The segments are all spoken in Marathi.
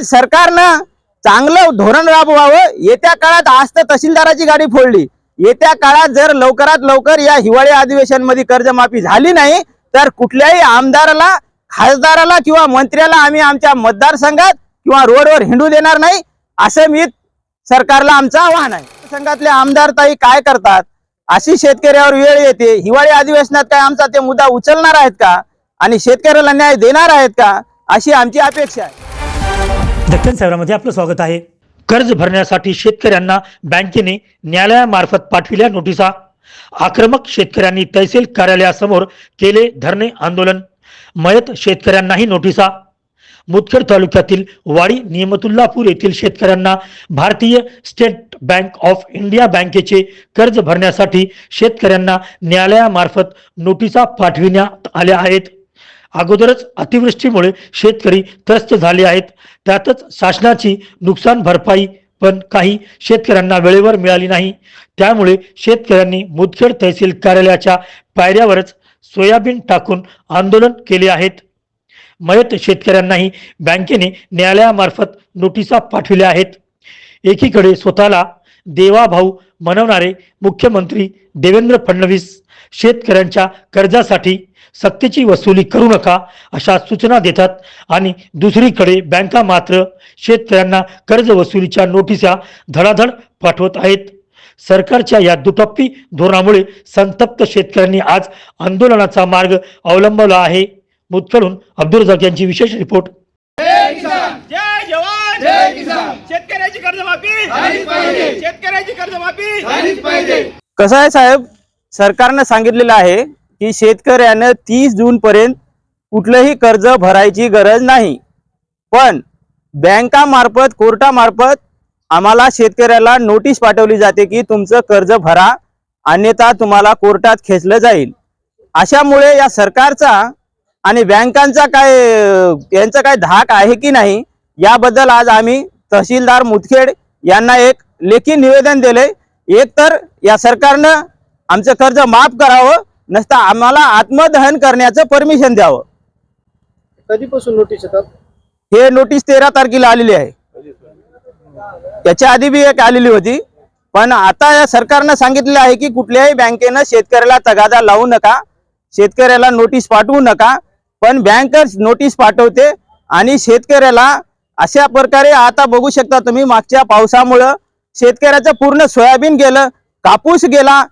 पण सरकारनं चांगलं धोरण राबवावं. येत्या काळात आज तर तहसीलदाराची गाडी फोडली. येत्या काळात जर लवकरात लवकर या हिवाळी अधिवेशनमध्ये कर्जमाफी झाली नाही तर कुठल्याही आमदाराला खासदाराला किंवा मंत्र्याला आम्ही आमच्या मतदारसंघात किंवा रोडवर हिंडू देणार नाही असं मी सरकारला आमचं आव्हान आहे. संघातले आमदार ताई काय करतात? अशी शेतकऱ्यावर वेळ येते. हिवाळी अधिवेशनात काय आमचा ते मुद्दा उचलणार आहेत का? आणि शेतकऱ्याला न्याय देणार आहेत का? अशी आमची अपेक्षा आहे. दक्षिण शहरामध्ये आपलं स्वागत आहे. कर्ज भरण्यासाठी शेतकऱ्यांना बँकेने न्यायालयामार्फत पाठविल्या नोटिसा. आक्रमक शेतकऱ्यांनी तहसील कार्यालयासमोर केले धरणे आंदोलन. मयत शेतकऱ्यांनाही नोटिसा. मुदखेड तालुक्यातील वाडी नियमतुल्लापूर येथील शेतकऱ्यांना भारतीय स्टेट बँक ऑफ इंडिया बँकेचे कर्ज भरण्यासाठी शेतकऱ्यांना न्यायालयामार्फत नोटिसा पाठविण्यात आल्या आहेत. अगोदरच अतिवृष्टीमुळे शेतकरी त्रस्त झाले आहेत. त्यातच शासनाची नुकसान भरपाई पण काही शेतकऱ्यांना वेळेवर मिळाली नाही. त्यामुळे शेतकऱ्यांनी मुदखेड तहसील कार्यालयाच्या पायऱ्यावरच सोयाबीन टाकून आंदोलन केले आहेत. मयत शेतकऱ्यांनाही बँकेने न्यायालयामार्फत नोटिसा पाठविल्या आहेत. एकीकडे स्वतःला देवाभाऊ मनवणारे मुख्यमंत्री देवेंद्र फडणवीस शेतकऱ्यांच्या कर्जासाठी सक्तीची वसुली करू नका अशा सूचना देतात. आणि दुसरीकडे बँका मात्र शेतकऱ्यांना कर्ज वसुलीच्या नोटिसा धडाधड पाठवत आहेत. सरकारच्या या दुटप्पी धोरणामुळे संतप्त शेतकऱ्यांनी आज आंदोलनाचा मार्ग अवलंबवला आहे. मुदखेडून अब्दुल रजाक यांची विशेष रिपोर्ट. जय जवान! जय किसान! शेतकऱ्याची कर्जमाफी! झालीच पाहिजे! शेतकऱ्याची कर्जमाफी! झालीच पाहिजे! कसं आहे साहेब? सरकारनं सांगितलेलं आहे की शेतकऱ्यानं तीस जून पर्यंत कुठलंही कर्ज भरायची गरज नाही. पण बँकामार्फत कोर्टामार्फत आम्हाला शेतकऱ्याला नोटीस पाठवली जाते की तुमचं कर्ज भरा अन्यथा तुम्हाला कोर्टात खेचलं जाईल. अशामुळे या सरकारचा आणि बँकांचा काय यांचा काय धाक आहे की नाही याबद्दल आज आम्ही तहसीलदार मुदखेड यांना एक लेखी निवेदन दिले एक तर या सरकारनं आमचं कर्ज माफ करावं नसतं आम्हाला आत्मदहन करण्याचं परमिशन द्यावं. कधीपासून नोटीस येतात? हे नोटीस तेरा तारखेला आलेली आहे. त्याच्या आधी बी एक आलेली होती. पण आता या सरकारनं सांगितलेलं आहे की कुठल्याही बँकेनं शेतकऱ्याला तगादा लावू नका. शेतकऱ्याला नोटीस पाठवू नका. पण बँकच नोटीस पाठवते आणि शेतकऱ्याला अशा प्रकारे आता बघू शकता तुम्ही मागच्या पावसामुळं शेतकऱ्याचं पूर्ण सोयाबीन गेलं कापूस गेला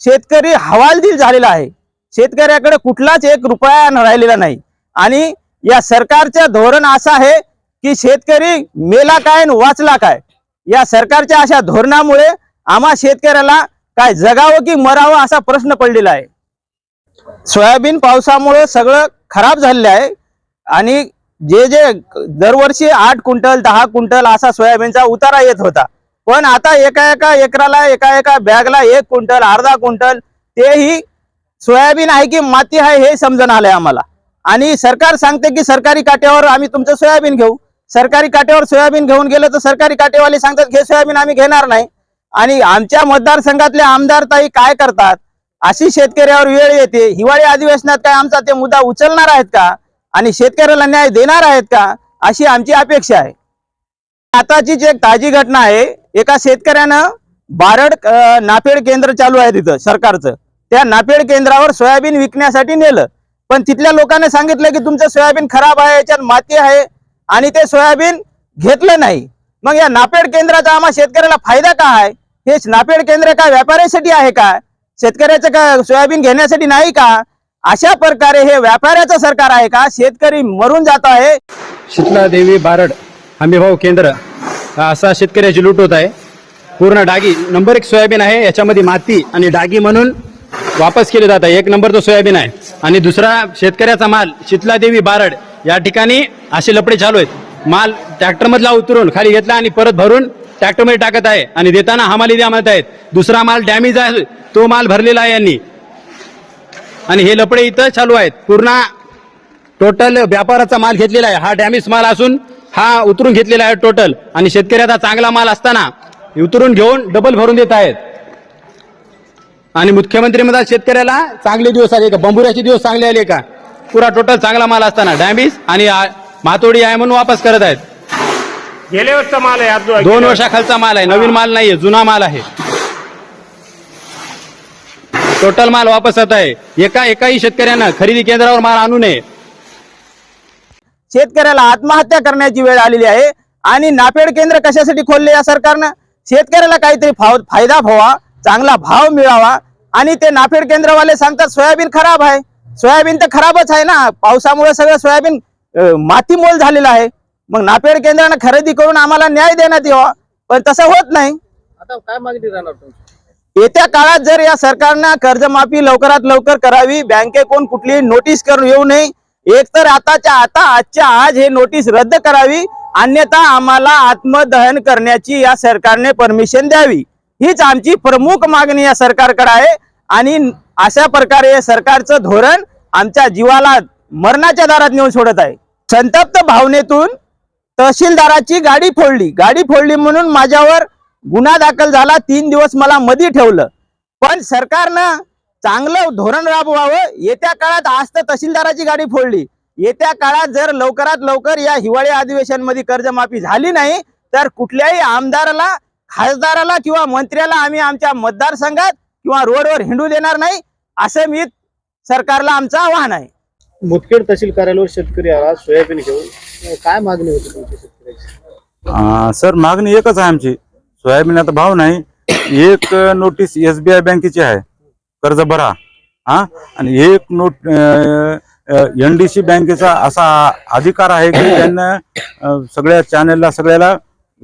शेतकरी हवालदिल झालेला आहे. शेतकऱ्याकडे कुठलाच एक रुपया राहिलेला नाही. आणि या सरकारचं धोरण असं आहे की शेतकरी मेला काय आणि वाचला काय? या सरकारच्या अशा धोरणामुळे आम्हा शेतकऱ्याला काय जगावं की मरावं असा प्रश्न पडलेला आहे. सोयाबीन पावसामुळे सगळं खराब झालेलं आहे. आणि जे जे दरवर्षी आठ क्विंटल दहा क्विंटल असा सोयाबीनचा उतारा येत होता. पण आता एका एका एकराला एका एका बॅगला एक क्विंटल अर्धा क्विंटल तेही सोयाबीन आहे की माती आहे हे समजून आलंय आम्हाला. आणि सरकार सांगते की सरकारी काट्यावर आम्ही तुमचं सोयाबीन घेऊ. सरकारी काट्यावर सोयाबीन घेऊन गेलं तर सरकारी काटेवाले सांगतात घे सोयाबीन आम्ही घेणार नाही. आणि आमच्या मतदारसंघातले आमदार ताई काय करतात? अशी शेतकऱ्यावर वेळ येते. हिवाळी अधिवेशनात काय आमचा ते मुद्दा उचलणार आहेत का? आणि शेतकऱ्याला न्याय देणार आहेत का? अशी आमची अपेक्षा आहे. आताची जी एक ताजी घटना आहे एका शेतकऱ्यानं बारड अं, नाफेड केंद्र चालू आहे तिथं सरकारचं. त्या नाफेड केंद्रावर सोयाबीन विकण्यासाठी नेलं. पण तिथल्या लोकांनी सांगितलं की तुमचं सोयाबीन खराब आहे याच्यात माती आहे आणि ते सोयाबीन घेतलं नाही. मग या नापेड केंद्राचा आम्हा शेतकऱ्याला फायदा काय आहे? हे नापेड केंद्र काय व्यापाऱ्यासाठी आहे का? शेतकऱ्याचं का सोयाबीन घेण्यासाठी नाही का? अशा प्रकारे हे व्यापाऱ्याचं सरकार आहे का? शेतकरी मरून जात आहे. शीतला देवी बारड हमीभाऊ केंद्र. असा शेतकऱ्याची लूट होत आहे. पूर्ण डागी नंबर एक सोयाबीन आहे याच्यामध्ये माती आणि डागी म्हणून वापस केले जात आहे. एक नंबर तो सोयाबीन आहे. आणि दुसरा शेतकऱ्याचा माल शीतलादेवी बारड या ठिकाणी असे लपडे चालू आहेत. माल ट्रॅक्टरमधला उतरून खाली घेतला आणि परत भरून ट्रॅक्टरमध्ये टाकत आहे. आणि देताना हमाली द्या म्हणत आहेत. दुसरा माल डॅमेज आहे. तो माल भरलेला आहे यांनी. आणि हे लपडे इथं चालू आहेत. पूर्ण टोटल व्यापाराचा माल घेतलेला आहे. हा डॅमेज माल असून हा उतरून घेतलेला आहे टोटल आणि शेतकऱ्याचा चांगला माल असताना उतरून घेऊन डबल भरून देत आहेत. आणि मुख्यमंत्री म्हणतात शेतकऱ्याला चांगले दिवस आले का? बंबुऱ्याचे दिवस चांगले आले का? पुरा टोटल चांगला माल असताना. डॅमेज आणि मातोडी आहे म्हणून वापस करत आहेत. गेल्या वर्षचा माल आहे दोन वर्षाखालचा माल आहे. नवीन माल नाहीये जुना माल आहे. टोटल माल वापस येत आहे. एका एकाही शेतकऱ्यांना खरेदी केंद्रावर माल आणू नये. शेतकऱ्याला आत्महत्या करण्याची वेळ आलेली आहे. आणि नापेड केंद्र कशासाठी खोलले या सरकारनं? शेतकऱ्याला काहीतरी फायदा व्हावा चांगला भाव मिळावा. आणि ते नाफेड केंद्रवाले सांगतात सोयाबीन खराब आहे. सोयाबीन तर खराबच आहे ना. पावसामुळे सगळं सोयाबीन मातीमोल झालेलं आहे. मग नापेड केंद्रानं खरेदी करून आम्हाला न्याय देण्यात यावा. पण तसं होत नाही. आता काय मागणी राहणार येत्या काळात जर या सरकारनं कर्जमाफी लवकरात लवकर करावी बँकेकडून कुठलीही नोटीस करून येऊ नये एक तर आताच्या आता आजच्या आज हे नोटीस रद्द करावी अन्यथा आम्हाला आत्मदहन करण्याची या सरकारने परमिशन द्यावी. हीच आमची प्रमुख मागणी या सरकारकडे आहे. आणि अशा प्रकारे हे सरकारचं धोरण आमच्या जीवाला मरणाच्या दारात नेऊन सोडत आहे. संतप्त भावनेतून तहसीलदाराची गाडी फोडली. गाडी फोडली म्हणून माझ्यावर गुन्हा दाखल झाला. तीन दिवस मला मधी ठेवलं. पण सरकारनं चांगलं धोरण राबवावं. येत्या काळात आज तर तहसीलदाराची गाडी फोडली. येत्या काळात जर लवकरात लवकर या हिवाळी अधिवेशनमध्ये कर्जमाफी झाली नाही तर कुठल्याही आमदाराला खासदाराला किंवा मंत्र्याला आम्ही आमच्या मतदारसंघात किंवा रोडवर हिंडू देणार नाही असं मी सरकारला आमचं आव्हान आहे. मुदखेड तहसील कार्यालयावर शेतकरी आला सोयाबीन घेऊन. काय मागणी होती तुमची शेतकऱ्याची? सर मागणी एकच आहे आमची. सोयाबीनचा भाव नाही. एक नोटीस एस बी आय बँकेची आहे. कर्ज भरा हा? आणि एक नोट एन डी सी बँकेचा असा अधिकार आहे की त्यांना सगळ्या चॅनेलला सगळ्याला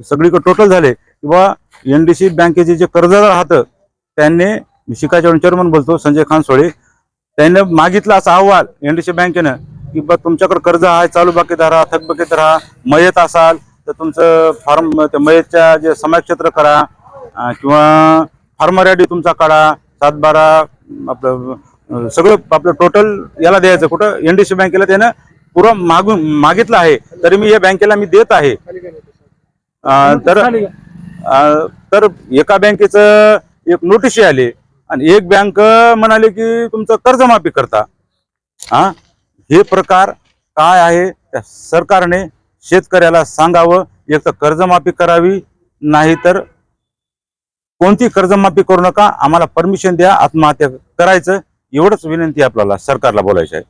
सगळीकडे टोटल झाले. किंवा एन डी सी बँकेचे जे कर्जदार राहतं त्यांनी मी शिकाच्या चेअरमन बोलतो संजय खान सोळे त्याने मागितला असा अहवाल एन डी सी बँकेनं की बा तुमच्याकडे कर्ज आहे चालू बाकीत राहा थकबाकीत राहा मयत असाल तर तुमचं फार्म मयतच्या जे समाजक्षेत्र करा किंवा फार्मर आय डी तुमचा काढा सातबारा आपलं सगळं आपलं टोटल याला द्यायचं. कुठं एनडीसी बँकेला त्यानं पुरं मागून मागितलं आहे. तरी मी या बँकेला मी देत आहे. तर तर एका बँकेचं एक नोटीस आली. आणि एक बँक म्हणाले की तुमचं कर्जमाफी करता. हा? हे प्रकार काय आहे? त्या सरकारने शेतकऱ्याला सांगावं. एक तर कर्जमाफी करावी नाही तर कोणती कर्जमाफी करू नका आम्हाला परमिशन द्या आत्महत्या करायचं एवढंच विनंती आपल्याला सरकारला बोलायचं आहे.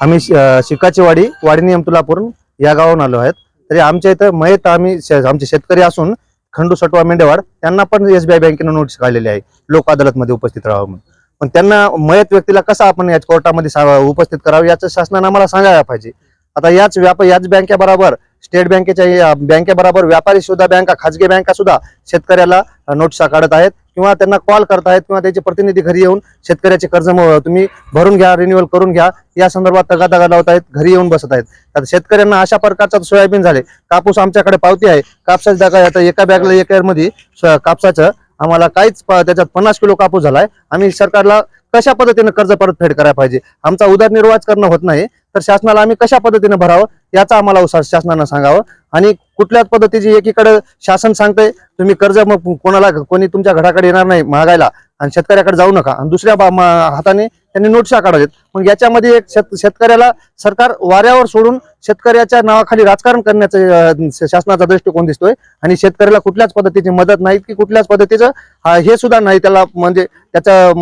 आम्ही शिकाची वाडी वाडी नियमतुलापूर या गावाहून आलो आहेत. तरी आमच्या इथं मयत आम्ही शे- आमचे शेतकरी असून खंडू सटवा मेंढेवाड त्यांना पण एसबीआय बँकेनं नोटीस काढलेली आहे. लोक अदालतमध्ये उपस्थित राहावं म्हणून. पण त्यांना मयत व्यक्तीला कसं आपण या कोर्टामध्ये सा- उपस्थित करावं याचं शासनानं आम्हाला सांगायला पाहिजे. आता याच व्याप याच बँकेबरोबर स्टेट बँकेच्या या बँकेबरोबर व्यापारी सुद्धा बँका खाजगी बँका सुद्धा शेतकऱ्याला नोटिसा काढत आहेत किंवा त्यांना कॉल करत आहेत किंवा त्याचे प्रतिनिधी घरी येऊन शेतकऱ्याचे कर्ज तुम्ही भरून घ्या रिन्युअल करून घ्या या संदर्भात तगादा लावत आहेत घरी येऊन बसत आहेत आता शेतकऱ्यांना अशा प्रकारचा सोयाबीन झाले. कापूस आमच्याकडे पावती आहे. कापसाची जागा आता एका बॅगला एका मध्ये कापसाचं आम्हाला काहीच प- त्याच्यात पन्नास किलो कापूस झालाय. आम्ही सरकारला कशा पद्धतीने कर्ज परतफेड करायला पाहिजे? आमचा उदरनिर्वाहच करणं होत नाही. तर शासनाला आम्ही कशा पद्धतीने भरावं? याचा आम्हाला उसा- शासनानं सांगावं. आणि कुठल्याच पद्धतीची एकीकडे शासन सांगतंय तुम्ही कर्ज मग कोणाला कोणी तुमच्या घराकडे येणार नाही महागायला आणि शेतकऱ्याकडे जाऊ नका. आणि दुसऱ्या बा- हाताने त्यांनी नोटशा काढावेत मग याच्यामध्ये एक शेत शेतकऱ्याला सरकार वाऱ्यावर सोडून शेतकऱ्याच्या नावाखाली राजकारण करण्याचं शासनाचा दृष्टिकोन दिसतोय. आणि शेतकऱ्याला कुठल्याच पद्धतीची मदत नाही की कुठल्याच पद्धतीचं हे सुद्धा नाही त्याला म्हणजे त्याचा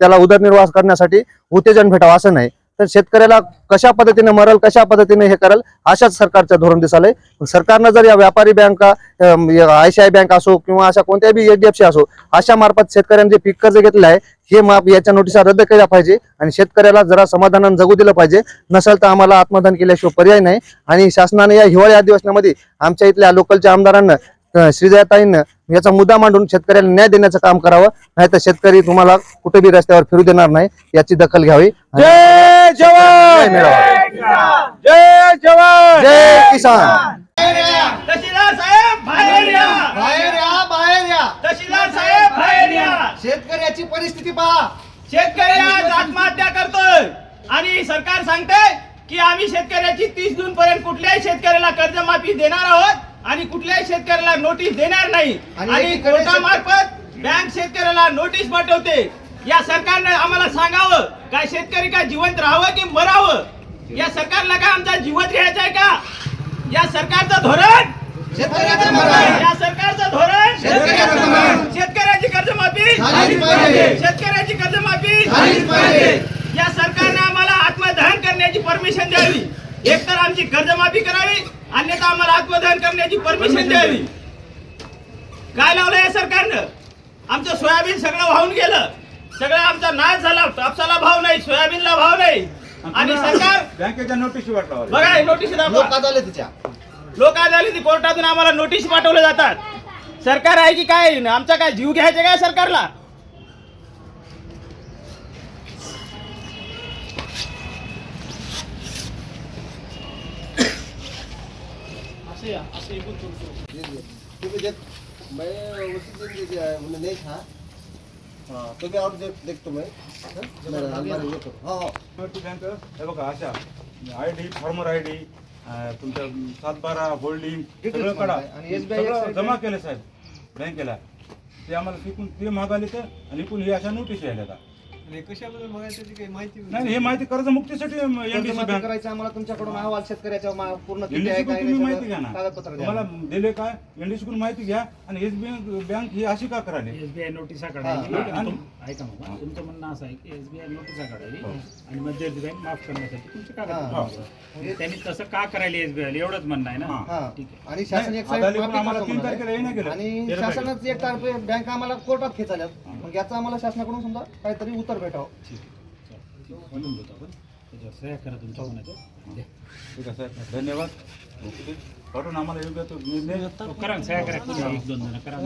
त्याला उदरनिर्वाह करण्यासाठी उत्तेजन भेटावं असं नाही. तर शेतकऱ्याला कशा पद्धतीने मरल कशा पद्धतीने हे करल अशाच सरकारचं धोरण दिसालंय सरकारनं जर या व्यापारी बँका आयसीआय बँक असो किंवा अशा कोणत्याही बी एचडीएफसी असो अशा मार्फत शेतकऱ्यांनी जे पीक कर्ज घेतलं आहे हे माप याच्या नोटिसा रद्द केल्या पाहिजे आणि शेतकऱ्याला जरा समाधानानं जगू दिलं पाहिजे. नसेल तर आम्हाला आत्मदान केल्याशिवाय पर्याय नाही. आणि शासनाने या हिवाळी अधिवेशनामध्ये आमच्या इथल्या लोकलच्या आमदारांना श्रीजयाताईंना याचा मुद्दा मांडून शेतकऱ्याला न्याय देण्याचं काम करावं. नाहीतर शेतकरी तुम्हाला कुठे बी रस्त्यावर फिरू देणार नाही याची दखल घ्यावी. जय जवान जय जवान! जय किसान। तहसीलदार साहेब बाहेर या! बाहेर या बाहेर या! तहसीलदार साहेब बाहेर या! शेतकऱ्याची परिस्थिती पहा. शेतकरी आज आत्महत्या करतोय. आणि सरकार सांगते की आम्ही शेतकऱ्याची तीस जून पर्यंत कुठल्याही शेतकऱ्याला कर्जमाफी देणार आहोत आणि कुठल्याही शेतकऱ्याला नोटीस देणार नाही. आणि कोर्टामार्फत बँक शेतकऱ्याला नोटीस पाठवते. या सरकारने आम्हाला सांगावं काय शेतकरी काय जिवंत राहावं की मरावं? या सरकारला काय आमचा जिवंत घ्यायचा आहे का? या सरकारचं धोरण? या सरकारचं धोरण? शेतकऱ्याचं कर्जमाफी. शेतकऱ्याची कर्जमाफी या सरकारने आम्हाला आत्मदहन करण्याची परमिशन द्यावी. एकतर आमची कर्जमाफी करावी अन्यथा आम्हाला आत्मदहन करण्याची परमिशन द्यावी. काय लावलं या सरकारनं? आमचं सोयाबीन सगळं वाहून गेलं. सगळं आमचा नाश झाला कापसाला भाव नाही सोयाबीनला भाव नाही. आणि सरकार बँकेच्या नोटीस वाटला बघा हे नोटीस लोक दाखवा. अदालतीच्या लोक अदालती कोर्टातून आम्हाला नोटीस पाठवले जातात. सरकार आहे की काय? आमचा काय जीव घ्यायचा काय सरकारला? तुम्ही देख मैं उसी दिन दे दिया है उन्हें नहीं था हाँ तो भी और देख देखतो मैं हाँ, तो हाँ हाँ। ती हे बघा अशा I D farmer I D तुमच्या सातबारा होल्डिंग सगळं काढा। सगळं जमा केलं साहेब बँकेला. ते आम्हाला तिकून ते मागाले तर आणि इकून हे अशा नोटीस यायला आता. नाही हे माहिती कर्जमुक्तीसाठी एनडीसी कर्जमाफी बँक. करायचं आम्हाला तुमच्याकडून अहवाल शेतकऱ्याच्या मा- पूर्ण किती आहे कडून काय तुम्ही नाही माहिती घ्या सगळं ना कागदपत्र द्या. तुम्हाला दिले काय एनडीसी कडून माहिती घ्या आणि एसबीआय बँक ही अशी का करायली एसबीआय नोटिसा हा, काढायची हा. आणि तुम- ऐका मग तुमचं म्हणणं असं आहे की एसबीआय नोटिसा काढावी आणि मध्यवर्ती बँक माफ करण्यासाठी तुमचे हा. कागद म्हणजे त्यांनी तसं का करायला एसबीआय एवढंच म्हणणं आहे ना? हा. हा. ठीक आहे. आणि शासन एक नाही, माफी आम्हाला करतो तीन म्हणाले. तारखेला येणं. आणि तेरा शासनाच एक तारखे बँक आम्हाला कोर्टात खेचाल्या मग याचं आम्हाला शासनाकडून समजा काहीतरी उत्तर भेटावं. म्हणून देतो आपण. त्याच्यावर सह्या करा तुमच्या मनाच्या द्या. ठीक आहे साहेब धन्यवाद. पाठवून आम्हाला योग्य तो निर्णय करा सह्या करा. एक दोन जण करा.